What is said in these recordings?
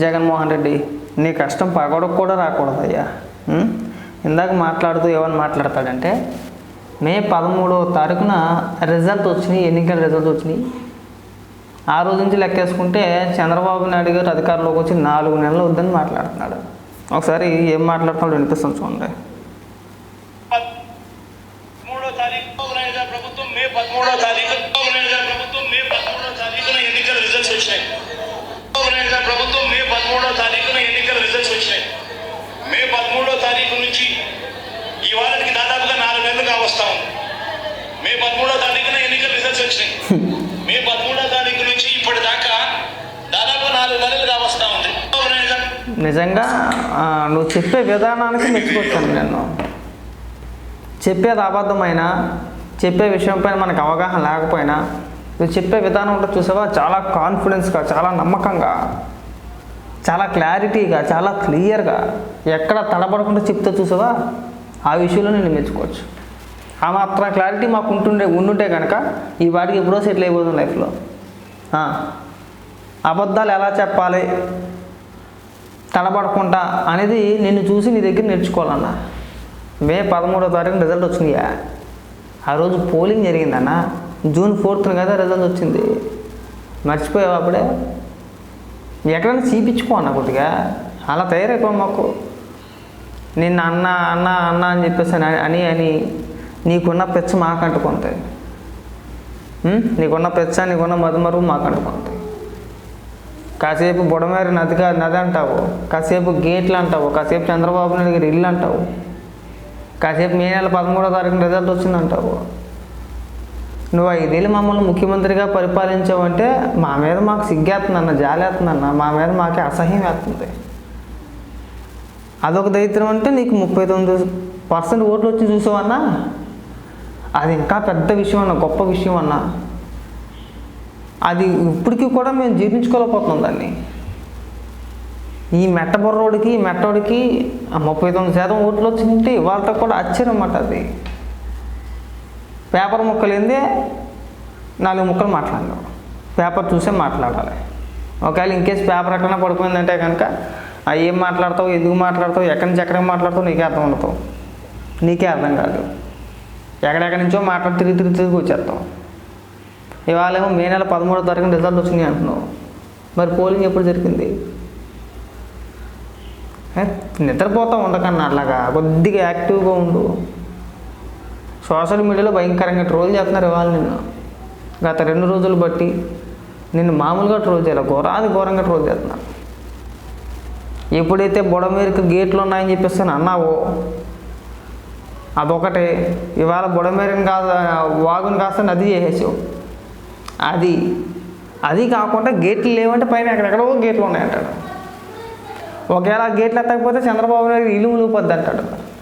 జగన్మోహన్ రెడ్డి నీ కష్టం పగడకు కూడా రాకూడదయ్యా. ఇందాక మాట్లాడుతూ ఏమని మాట్లాడతాడంటే మే పదమూడవ తారీఖున రిజల్ట్ వచ్చినాయి ఎన్నికల రిజల్ట్ వచ్చినాయి. ఆ రోజు నుంచి లెక్కేసుకుంటే చంద్రబాబు నాయుడు గారు అధికారంలోకి వచ్చి నాలుగు నెలలు వద్దని మాట్లాడుతున్నాడు. ఒకసారి ఏం మాట్లాడుతున్నాడు వినిపిస్తుంది చూడండి. ఎన్నికల మే పదమూడో తారీఖు నుంచి ఇప్పటిదాకా దాదాపు నాలుగు నెలలుగా కావస్తా ఉంది. నిజంగా నువ్వు చెప్పే విధానానికి మెచ్చుకోవచ్చాను నేను. చెప్పేది అబద్ధమైనా చెప్పే విషయంపైన మనకు అవగాహన లేకపోయినా నువ్వు చెప్పే విధానం ఉంటుంది చూసావా? చాలా కాన్ఫిడెన్స్గా చాలా నమ్మకంగా చాలా క్లారిటీగా చాలా క్లియర్గా ఎక్కడ తడబడకుండా చెప్తే చూసావా? ఆ విషయంలో నేను మెచ్చుకోవచ్చు. ఆ మాత్రం క్లారిటీ మాకు ఉంటుండే ఉండుంటే కనుక ఈ వాటికి ఎప్పుడో సెటిల్ అయిపోతుంది లైఫ్లో అబద్ధాలు ఎలా చెప్పాలి? తడబడకుండా అనేది నిన్ను చూసి నీ దగ్గర నేర్చుకోవాలన్న. మే పదమూడో తారీఖు రిజల్ట్ వచ్చిందియా ఆ రోజు పోలింగ్ జరిగిందన్న. జూన్ ఫోర్త్న కదా రిజల్ట్ వచ్చింది. మర్చిపోయావు అప్పుడే? ఎక్కడైనా చూపించుకో అన్న కొద్దిగా. అలా తయారైపో మాకు. నిన్న అన్న అన్న అన్న అని చెప్పేసి అని అని నీకున్న పెచ్చ మాకు అంటుకుంటాయి నీకున్న పెచ్చ నీకున్న మధుమరువు మాకు అంటుకుంటాయి కాసేపు బుడమేరి నదిగా నది అంటావు కాసేపు గేట్లు అంటావు కాసేపు చంద్రబాబు నాయుడు గారి ఇల్లు అంటావు కాసేపు మే నెల పదమూడో తారీఖున రిజల్ట్ వచ్చిందంటావు. నువ్వు ఐదేళ్ళు మమ్మల్ని ముఖ్యమంత్రిగా పరిపాలించావంటే మా మీద మాకు సిగ్గేస్తుందన్న జాలేస్తుందన్న మా మీద మాకే అసహ్యం వేస్తుంది అదొక దరిద్రం అంటే నీకు ముప్పై తొమ్మిది పర్సెంట్ ఓట్లు వచ్చి చూసావన్నా? అది ఇంకా పెద్ద విషయం అన్న గొప్ప విషయం అన్నా. అది ఇప్పటికీ కూడా మేము జీర్ణించుకోలేకపోతున్నాం దాన్ని. ఈ మెట్టబొర్రోడికి ఈ మెట్టోడికి ఆ ముప్పై తొమ్మిది శాతం ఓట్లు వచ్చిందంటే వాళ్ళతో కూడా ఆశ్చర్యమాట అన్నమాట అది. పేపర్ ముక్కలు నాలుగు ముక్కలు మాట్లాడలేవు పేపర్ చూసే మాట్లాడాలి. ఒకవేళ ఇన్కేస్ పేపర్ ఎక్కడైనా పడిపోయిందంటే కనుక ఏం మాట్లాడతావు ఎందుకు మాట్లాడతావు ఎక్కడి నుంచి ఎక్కడికి మాట్లాడతావు నీకే అర్థం ఉండదు. నీకే అర్థం కాదు. ఎక్కడెక్కడి నుంచో మాట్లాడి తిరిగి తిరిగి తిరిగి వచ్చేస్తాం. ఇవాళ ఏమో మే నెల పదమూడో తారీఖున రిజల్ట్ వచ్చినాయి అంటున్నావు. మరి పోలింగ్ ఎప్పుడు జరిగింది? నిద్రపోతా ఉండకన్నా అట్లాగా. కొద్దిగా యాక్టివ్గా ఉండు. సోషల్ మీడియాలో భయంకరంగా ట్రోల్ చేస్తున్నారు ఇవాళ నిన్ను. గత రెండు రోజులు బట్టి నిన్ను మామూలుగా ట్రోల్ చేయాలి. ఘోరాది ఘోరంగా ట్రోల్ చేస్తున్నారు. ఎప్పుడైతే బుడమేరికి గేట్లు ఉన్నాయని చెప్పేసి అన్నావో అదొకటే. ఇవాళ బుడమేరుని కాస్త వాగుని కాస్త నది చేసేసావు. అది అది కాకుండా గేట్లు లేవంటే పైన ఎక్కడెక్కడో గేట్లు ఉన్నాయంటాడు. ఒకవేళ గేట్లు ఎత్తకపోతే చంద్రబాబు నాయుడు ఇల్లు మునిగిపోద్ది అంటాడు.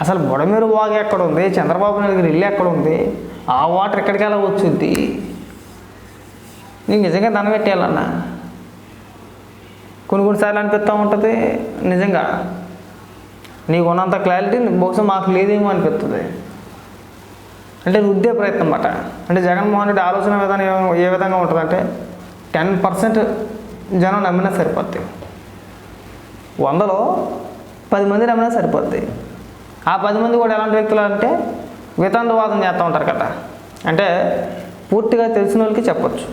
అసలు బుడమేరు వాగు ఎక్కడ ఉంది చంద్రబాబు నాయుడు గారి ఇల్లు ఎక్కడ ఉంది ఆ వాటర్ ఎక్కడికి ఎలా వచ్చింది? నీకు నిజంగా దండం పెట్టేయాలన్నా? కొన్ని కొన్నిసార్లు అనిపిస్తూ ఉంటుంది నిజంగా. నీకు ఉన్నంత క్లారిటీ బహుశా మాకు లేదేమో అనిపిస్తుంది అంటే రుద్దే ప్రయత్నం అన్నమాట అంటే జగన్మోహన్ రెడ్డి ఆలోచన విధానం ఏ- విధంగా ఉంటుందంటే టెన్ పర్సెంట్ జనం నమ్మినా సరిపోద్ది. వందలో పది మంది నమ్మినా సరిపోద్ది. ఆ పది మంది కూడా ఎలాంటి వ్యక్తులు అంటే వితండవాదం చేస్తూ ఉంటారు కదా. అంటే పూర్తిగా తెలిసిన వాళ్ళకి చెప్పచ్చు.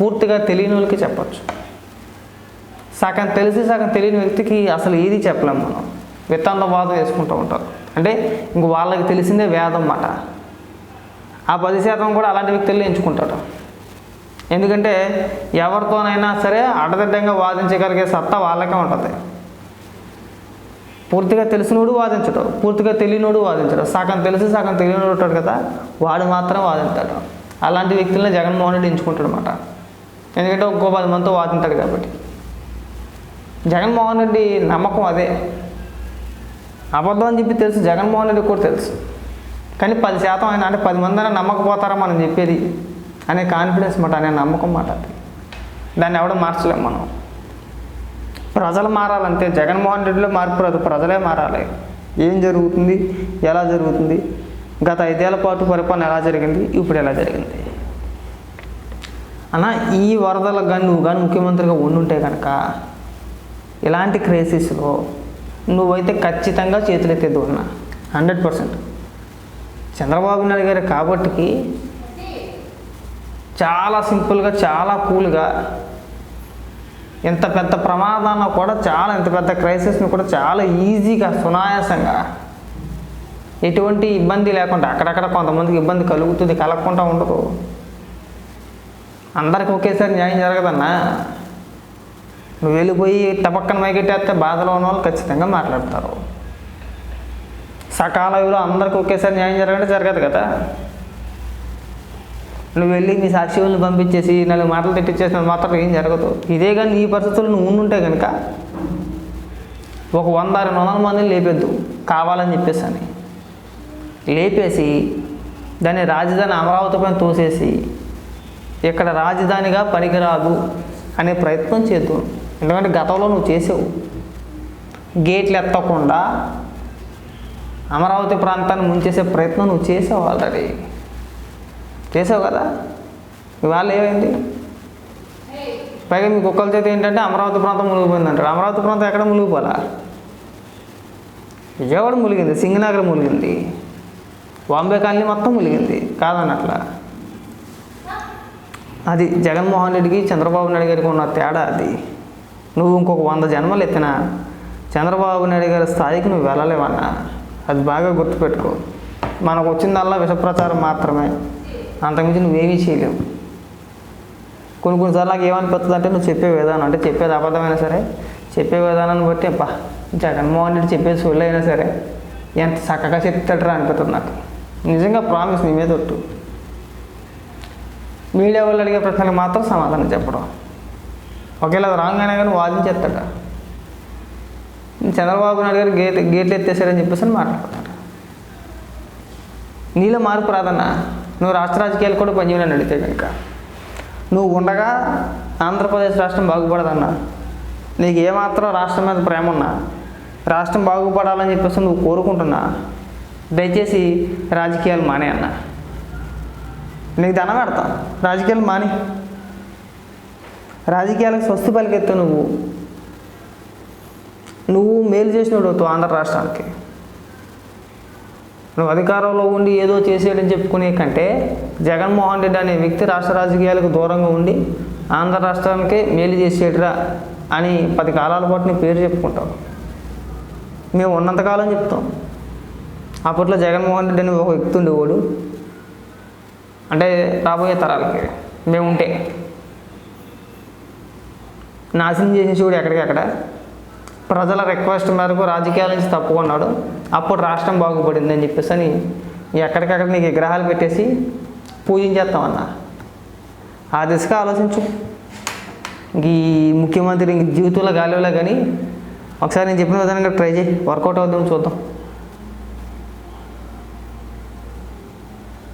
పూర్తిగా తెలియని వాళ్ళకి చెప్పచ్చు. సగం తెలిసి సగం తెలియని వ్యక్తికి అసలు ఏది చెప్పలేము మనం. విత్తండవాదం వేసుకుంటూ ఉంటారు. అంటే ఇంక వాళ్ళకి తెలిసిందే వేదం మాట. ఆ పది శాతం కూడా అలాంటి వ్యక్తుల్ని ఎంచుకుంటాడు ఎందుకంటే ఎవరితోనైనా సరే అడదిడ్డంగా వాదించగలిగే సత్తా వాళ్ళకే ఉంటుంది. పూర్తిగా తెలిసినోడు వాదించడు పూర్తిగా తెలియనోడు వాదించడు. సగం తెలిసి సగం తెలియనోడు ఉంటాడు కదా వాడు మాత్రం వాదించాడు అలాంటి వ్యక్తులనే జగన్మోహన్ రెడ్డి ఎంచుకుంటాడు అనమాట ఎందుకంటే ఒక్కో పది మందితో వాదింటాడు కాబట్టి. జగన్మోహన్ రెడ్డి నమ్మకం అదే. అబద్ధం అని చెప్పి తెలుసు జగన్మోహన్ రెడ్డి కూడా తెలుసు. కానీ పది శాతం ఆయన అంటే పది మంది అయినా నమ్మకపోతారా మనం చెప్పేది? అనే కాన్ఫిడెన్స్ మాట అనే నమ్మకం మాట అది. దాన్ని ఎవడో మార్చలేము మనం. ప్రజలు మారాలంటే జగన్మోహన్ రెడ్డిలో మార్పు రాదు ప్రజలే మారాలి. ఏం జరుగుతుంది? ఎలా జరుగుతుంది? గత ఐదేళ్ళ పాటు పరిపాలన ఎలా జరిగింది? ఇప్పుడు ఎలా జరిగింది? అన్న ఈ వరదలకు కానీ నువ్వు కానీ ముఖ్యమంత్రిగా ఉండుంటే కనుక ఇలాంటి క్రైసిస్లో నువ్వైతే ఖచ్చితంగా చేతులెత్తేది అన్న హండ్రెడ్ పర్సెంట్. చంద్రబాబు నాయుడు గారు కాబట్టికి చాలా సింపుల్గా చాలా కూల్గా ఎంత పెద్ద ప్రమాదాన్ని కూడా చాలా ఎంత పెద్ద క్రైసిస్ని కూడా చాలా ఈజీగా సునాయాసంగా ఎటువంటి ఇబ్బంది లేకుండా అక్కడక్కడ కొంతమందికి ఇబ్బంది కలుగుతుంది కలగకుండా ఉండదు. అందరికి ఒకేసారి న్యాయం జరగదన్నా? నువ్వు వెళ్ళిపోయి టపక్కన మైకెట్టేస్తే బాధలో ఉన్న వాళ్ళు ఖచ్చితంగా మాట్లాడతారు. సకాలంలో అందరికి ఒకేసారి న్యాయం జరగడం జరగదు కదా. నువ్వు వెళ్ళి నీ సాక్షి పంపించేసి నాలుగు మాటలు తిట్టించేసిన మాత్రం ఏం జరగదు. ఇదే కానీ ఈ పరిస్థితులు నువ్వు ఉండుంటే కనుక ఒక వంద రెండు వందల మందిని లేపేద్దు. కావాలని చెప్పేసి అని. లేపేసి దాన్ని రాజధాని అమరావతి పైన తోసేసి ఇక్కడ రాజధానిగా పనికిరాదు అనే ప్రయత్నం చేద్దు. ఎందుకంటే గతంలో నువ్వు చేసావు. గేట్లు ఎత్తకుండా అమరావతి ప్రాంతాన్ని ముంచేసే ప్రయత్నం నువ్వు చేసావు ఆల్రెడీ చేసావు కదా? ఇవాళ ఏమైంది? పైగా మీకు కుక్కల చేతి ఏంటంటే అమరావతి ప్రాంతం మునిగిపోయిందంటారు. అమరావతి ప్రాంతం ఎక్కడ మునిగిపోలా విజయవాడ మునిగింది సింగనగర్ మునిగింది బాంబే కాలనీ మొత్తం మునిగింది. కాదన్నట్లా? అది జగన్మోహన్ రెడ్డికి చంద్రబాబు నాయుడు గారికి ఉన్న తేడా అది. నువ్వు ఇంకొక వంద జన్మలు ఎత్తినా చంద్రబాబు నాయుడు గారి స్థాయికి నువ్వు వెళ్ళలేవన్నా. అది బాగా గుర్తుపెట్టుకో. మనకు వచ్చిందల్లా విషప్రచారం మాత్రమే. అంతకుమించి నువ్వేమీ చేయలేవు. కొన్ని కొన్నిసార్లు నాకు ఏమనిపిస్తుంది అంటే నువ్వు చెప్పే విధానం అంటే చెప్పేది అబద్ధమైనా సరే చెప్పే విధానాన్ని బట్టి అబ్బా జగన్మోహన్ రెడ్డి చెప్పేది సొల్లు అయినా సరే ఎంత చక్కగా చెప్తాడరా అనిపిస్తుంది నాకు. నిజంగా ప్రామిస్ నీ మీద ఒట్టు. మీడియా వాళ్ళు అడిగే ప్రశ్నలకు మాత్రం సమాధానం చెప్పడం. ఒకవేళ అది రాంగ్ కానీ వాదించేస్తాడ చంద్రబాబు నాయుడు గారు గేట్ గేట్లు ఎత్తేసారని చెప్పేసి అని మాట్లాడతాడు నీలో మార్పు రాదన్నా నువ్వు రాష్ట్ర రాజకీయాలు కూడా పనిచేయాలని అడిగితే కనుక నువ్వు ఉండగా ఆంధ్రప్రదేశ్ రాష్ట్రం బాగుపడదన్నా నీకు ఏమాత్రం రాష్ట్రం మీద ప్రేమ ఉన్నా రాష్ట్రం బాగుపడాలని చెప్పేసి నువ్వు కోరుకుంటున్నా దయచేసి రాజకీయాలు మానే అన్న. నీకు దండం పెడతాం రాజకీయాలు మాని. రాజకీయాలకు స్వస్తి పలికెత్తు నువ్వు. నువ్వు మేలు చేసినోడు అవుతావు ఆంధ్ర రాష్ట్రానికి. నువ్వు అధికారంలో ఉండి ఏదో చేసేయడం చెప్పుకునే కంటే జగన్మోహన్ రెడ్డి అనే వ్యక్తి రాష్ట్ర రాజకీయాలకు దూరంగా ఉండి ఆంధ్ర రాష్ట్రానికి మేలు చేసేటరా అని పది కాలాల పాటు నీ పేరు చెప్పుకుంటావు. మేము ఉన్నంతకాలం చెప్తాం. అప్పట్లో జగన్మోహన్ రెడ్డి అని ఒక వ్యక్తి ఉండేవాడు. అంటే రాబోయే తరాలకి. మేము ఉంటే నాశనం చేసిన చూడు ఎక్కడికక్కడ ప్రజల రిక్వెస్ట్ మేరకు రాజకీయాల నుంచి తప్పుకున్నాడు. అప్పుడు రాష్ట్రం బాగుపడింది అని చెప్పేసి అని ఎక్కడికక్కడ నీకు విగ్రహాలు పెట్టేసి పూజించేస్తామన్నా. ఆ దిశగా ఆలోచించు. ఈ ముఖ్యమంత్రి ఇంక జీవితంలో గాలిలో కానీ ఒకసారి నేను చెప్పిన విధంగా ట్రై చేయి. వర్కౌట్ అవుతుందని చూద్దాం.